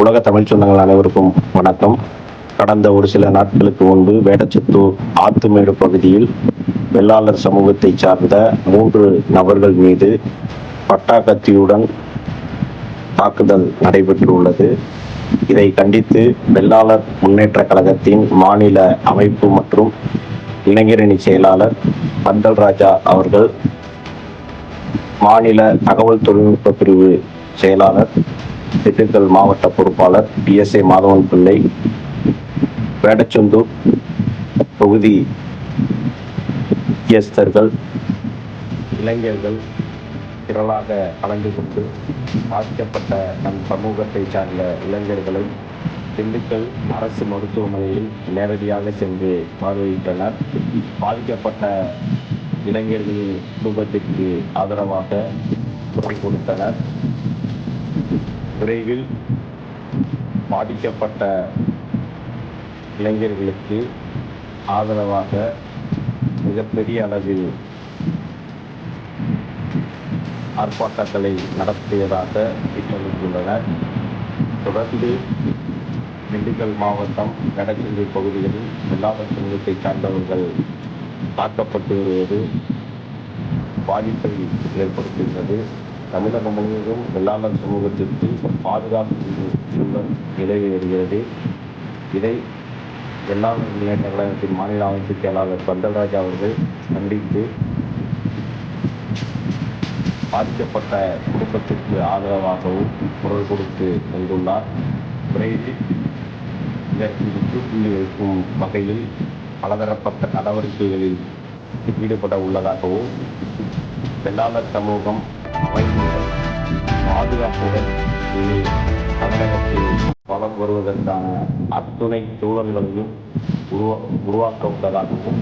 உலக தமிழ் சொந்தங்கள் அனைவருக்கும் வணக்கம். கடந்த ஒரு சில நாட்களுக்கு முன்பு வேடச்சத்தூர் ஆத்துமேடு பகுதியில் வெள்ளாளர் சமூகத்தை சார்ந்த மூன்று நபர்கள் மீது பட்டா கத்தியுடன் தாக்குதல் நடைபெற்றுள்ளது. இதை கண்டித்து வெள்ளாளர் முன்னேற்ற கழகத்தின் மாநில அமைப்பு மற்றும் இளைஞரணி செயலாளர் பந்தல் ராஜா அவர்கள் மாநில தகவல் தொழில்நுட்ப பிரிவு செயலாளர் திண்டுக்கல் மாவட்ட பொறுப்பாளர் பிஎஸ்ஏ மாதவன் பிள்ளை வேடச்சந்தூர் தொகுதி முக்கியஸ்தர்கள் இளைஞர்கள் திரளாக கலந்து கொண்டு பாதிக்கப்பட்ட நம் சமூகத்தை சார்ந்த இளைஞர்களை திண்டுக்கல் அரசு மருத்துவமனையில் நேரடியாக சென்று பார்வையிட்டனர். பாதிக்கப்பட்ட இளைஞர்களின் குடும்பத்திற்கு ஆதரவாக குரல் கொடுத்தனர். விரைவில் பாதிக்கப்பட்ட இளைஞர்களுக்கு ஆதரவாக மிகப்பெரிய அளவில் ஆர்ப்பாட்டங்களை நடத்தியதாக திட்டமிட்டுள்ளனர் தொடர்ந்து திண்டுக்கல் மாவட்டம் கடச்சந்தை பகுதிகளில் இல்லாத சமூகத்தை சார்ந்தவர்கள் தாக்கப்பட்டு வருவது பாதிப்பை ஏற்படுத்துகிறது தமிழகம் முழுவதும் வெள்ளாளர் சமூகத்திற்கு பாதுகாப்பு சூழல் நிலவி இதை வெள்ளாளர் முன்னேற்ற கழகத்தின் மாநில அமைப்பு செயலாளர் பந்தல்ராஜ் அவர்கள் கண்டித்து பாதிக்கப்பட்ட குடும்பத்திற்கு ஆதரவாகவும் குரல் கொடுத்து வந்துள்ளார் விரைவில் இதற்கு முற்றுப்புள்ளி வைக்கும் வகையில் பலதரப்பட்ட நடவடிக்கைகளில் ஈடுபட உள்ளதாகவும் வெள்ளாளர் சமூகம் அமைதியுடன் பாதுகாப்புடன் தமிழகத்தில் வளம் வருவதற்கான அத்துணை சூழல்களையும் உருவா உருவாக்க உள்ளதாகவும்